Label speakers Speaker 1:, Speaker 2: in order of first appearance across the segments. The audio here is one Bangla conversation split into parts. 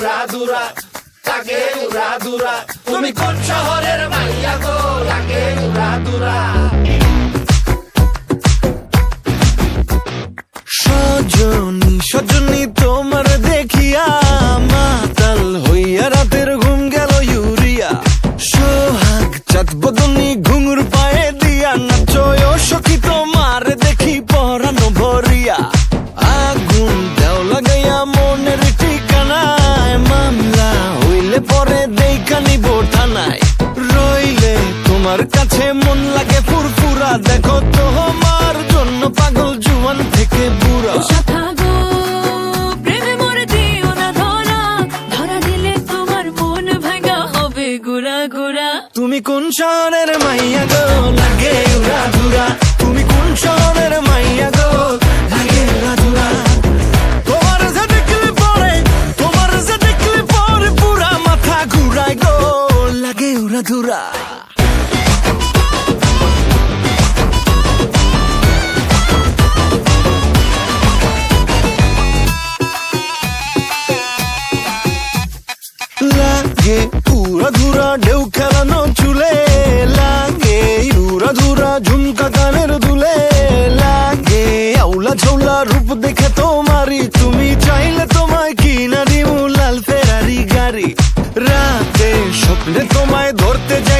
Speaker 1: দুরা লাগে উড়া দুরা। তুমি কোন শহরের মাইয়া গো লাগে উড়া দুরা।
Speaker 2: গুড়া
Speaker 3: তুমি কোন শহরের মাইয়া গো? লাগে উড়া ধুরা। তুমি কোন শহরের মাইয়া গো? লাগে যে যে মাথা লাগে ধুরা। লাগে। পুরা ধুরা ঢেউ খেলানো চুলে লাগে। ধুরা ধুরা ঝুমকা কানের দুলে লাগে। আউলা ঝৌলা রূপ দেখে তোমারি তুমি চাইলে তোমায় কিনা দিউ লাল ফেরারি গাড়ি। রাতে স্বপ্নে তোমায় ধরতে যাই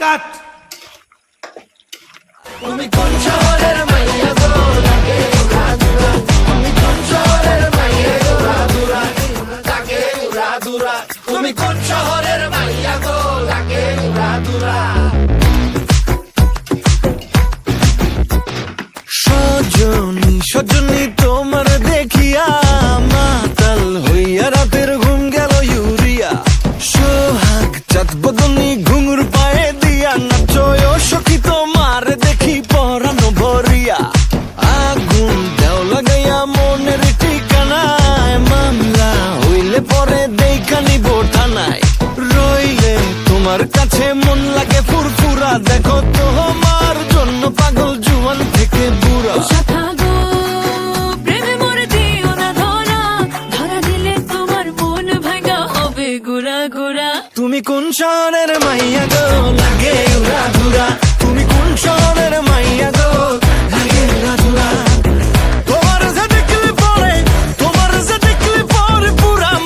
Speaker 3: কাট।
Speaker 1: তুমি কোন শহরের মাইয়া গো? লাগে উড়া দুরা তুমি কোন শহরের মাইয়া গো? উড়া দুরা লাগে উড়া দুরা। তুমি কোন শহরের মাইয়া গো? লাগে উড়া দুরা।
Speaker 3: সজনী সজনী তোমার দেখিয়া মাতাল হইয়া রাতের ঘুম গেল ইউরিয়া। সোহাগ চাঁদ বদনী তোমার কাছে মন লাগে ফুরফুরা। দেখো তো তোমার জন্য পাগল জুয়ান থেকে বুড়া।
Speaker 2: মন
Speaker 3: তুমি কোন শহরের মাইয়া গো? লাগে উড়া ধুরা। তুমি কোন শহরের মাইয়া